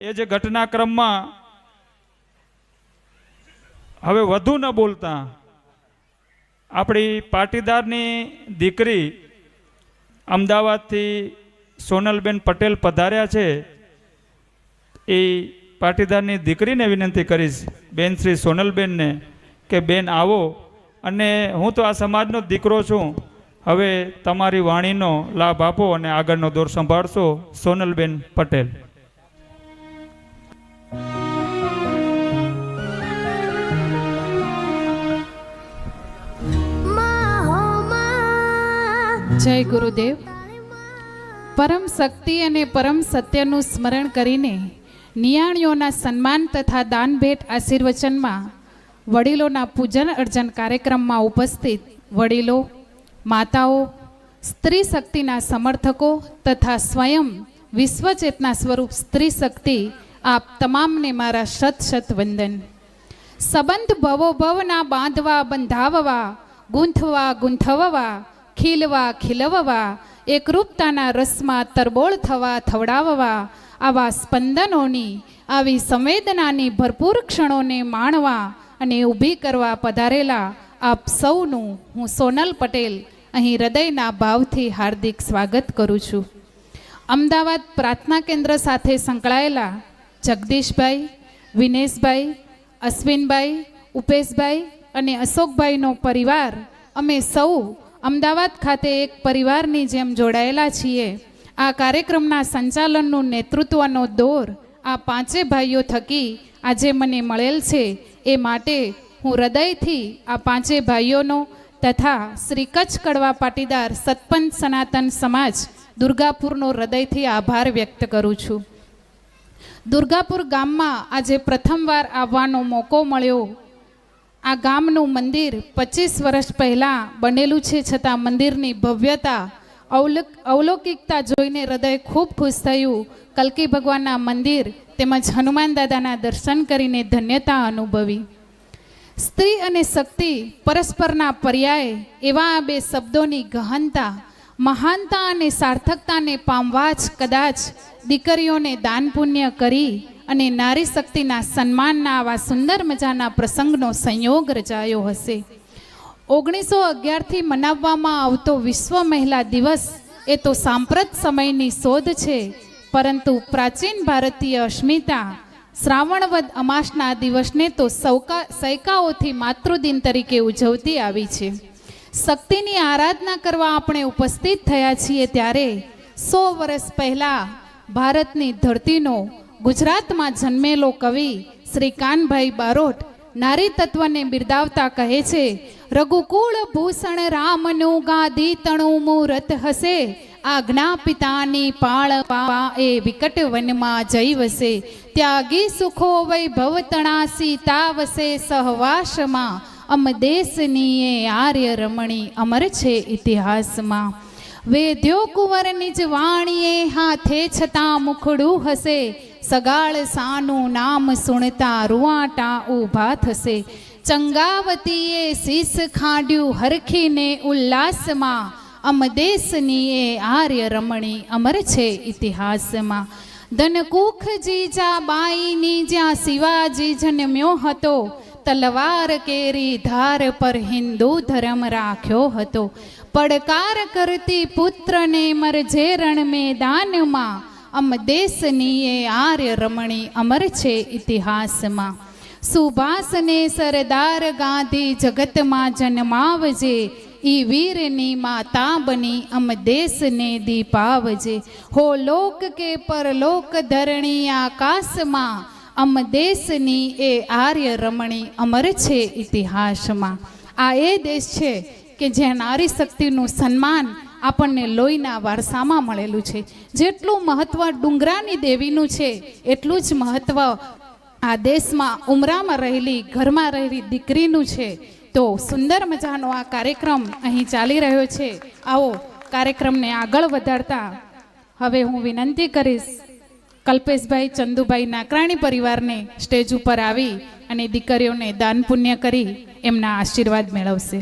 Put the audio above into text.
એ જે ઘટનાક્રમમાં હવે વધુ ન બોલતા આપણી પાટીદારની દીકરી અમદાવાદથી સોનલબેન પટેલ પધાર્યા છે. એ પાટીદારની દીકરીને વિનંતી કરીશ બેન શ્રી સોનલબેનને કે બેન આવો અને હું તો આ સમાજનો દીકરો છું. હવે તમારી વાણીનો લાભ આપો અને આગળનો દોર સંભાળશો સોનલબેન પટેલ. જય ગુરુદેવ. પરમ શક્તિ અને પરમ સત્યનું સ્મરણ કરીને નિયાણીઓના સન્માન તથા દાન ભેટ આશીર્વચનમાં વડીલોના પૂજન અર્ચન કાર્યક્રમમાં ઉપસ્થિત વડીલો, માતાઓ, સ્ત્રી શક્તિના સમર્થકો તથા સ્વયં વિશ્વચેતના સ્વરૂપ સ્ત્રી શક્તિ આપ તમામને મારા શત શત વંદન. સંબંધ ભવો ભવના બાંધવા બંધાવવા, ગૂંથવા ગૂંથવવા, ખીલવા ખીલવવા, એકરૂપતાના રસમાં તરબોળ થવા થવડાવવા, આવા સ્પંદનોની, આવી સંવેદનાની ભરપૂર ક્ષણોને માણવા અને ઊભી કરવા પધારેલા આપ સૌનું હું સોનલ પટેલ અહીં હૃદયના ભાવથી હાર્દિક સ્વાગત કરું છું. અમદાવાદ પ્રાર્થના કેન્દ્ર સાથે સંકળાયેલા જગદીશભાઈ, વિનેશભાઈ, અશ્વિનભાઈ, ઉપેશભાઈ અને અશોકભાઈનો પરિવાર. અમે સૌ અમદાવાદ ખાતે એક પરિવારની જેમ જોડાયેલા છીએ. આ કાર્યક્રમના સંચાલનનું નેતૃત્વનો દોર આ પાંચે ભાઈઓ થકી આજે મને મળેલ છે. એ માટે હું હૃદયથી આ પાંચે ભાઈઓનો તથા શ્રી કચ્છ કડવા પાટીદાર સતપંચ સનાતન સમાજ દુર્ગાપુરનો હૃદયથી આભાર વ્યક્ત કરું છું. દુર્ગાપુર ગામમાં આજે પ્રથમવાર આવવાનો મોકો મળ્યો. આ ગામનું મંદિર પચીસ વર્ષ પહેલાં બનેલું છે છતાં મંદિરની ભવ્યતા, અવલોક અવલૌકિકતા જોઈને હૃદય ખૂબ ખુશ થયું. કલ્કી ભગવાનના મંદિર તેમજ હનુમાન દાદાના દર્શન કરીને ધન્યતા અનુભવી. સ્ત્રી અને શક્તિ પરસ્પરના પર્યાય એવા આ બે શબ્દોની ગહનતા મહાનતા અને સાર્થકતાને પામવા જ કદાચ દીકરીઓને દાન પુણ્ય કરી અને નારી શક્તિના સન્માનના આવા સુંદર મજાના પ્રસંગનો સંયોગ રચાયો હશે. ઓગણીસો અગિયારથી મનાવવામાં આવતો વિશ્વ મહિલા દિવસ એ તો સાંપ્રત સમયની શોધ છે, પરંતુ પ્રાચીન ભારતીય અસ્મિતા શ્રાવણવદ અમાસના દિવસને તો સૌકા, સૈકાઓથી માતૃદિન તરીકે ઉજવતી આવી છે. શક્તિની આરાધના કરવા આપણે ઉપસ્થિત થયા છીએ ત્યારે સો વર્ષ પહેલાં ભારતની ધરતીનો ગુજરાતમાં જન્મેલો કવિ શ્રી કાનભાઈ બારોટ નારી તત્વને બિરદાવતા કહે છે, રઘુકુળ ભૂષણ રામનું ગાદી તણું મુહૂર્ત હશે, આજ્ઞા પિતાની પાળવા એ વિકટ વનમાં જઈ વસે ત્યાગી સુખો વૈભવ તણા સીતા વસે સહવાસમાં અમ દેશની આર્ય રમણી અમર છે ઇતિહાસમાં. વેદ્યો કુંવર નિજ વાણીએ હાથે છતાં મુખડું હશે. સગાળ સાનું નામ સુણતા રૂવાટા ઊભા થશે. ચંગાવતીએ શીસ ખાંડ્યું હરખીને ઉલ્લાસમાં. અમ દેશની આર્ય રમણી અમર છે ઇતિહાસમાં. ધનકુખ જીજા બાઈની જ્યાં શિવાજી જન્મ્યો હતો તલવાર કેરી ધાર પર હિન્દુ ધર્મ રાખ્યો હતો. પડકાર કરતી પુત્રને મરજે રણ મેદાનમાં. અમ દેશની એ આર્ય રમણી અમર છે ઇતિહાસમાં. સુભાષને સરદાર ગાંધી જગતમાં જન્માવજે. ઈ વીરની માતા બની અમ દેશને દીપાવજે. હો લોક કે પરલોક ધરણી આકાશમાં. અમ દેશની એ આર્ય રમણી અમર છે ઇતિહાસમાં. આ એ દેશ છે કે જ્યાં નારી શક્તિનું સન્માન આપણને લોહીના વારસામાં મળેલું છે. જેટલું મહત્વ ડુંગરાની દેવીનું છે, એટલું જ મહત્વ આ દેશમાં ઉમરામાં રહેલી, ઘરમાં રહેલી દીકરીનું છે. તો સુંદર મજાનો આ કાર્યક્રમ અહીં ચાલી રહ્યો છે. આવો કાર્યક્રમને આગળ વધારતા હવે હું વિનંતી કરીશ. કલ્પેશભાઈ ચંદુભાઈ નાકરાણી પરિવારને સ્ટેજ ઉપર આવી અને દીકરીઓને દાન પુણ્ય કરી એમના આશીર્વાદ મેળવશે.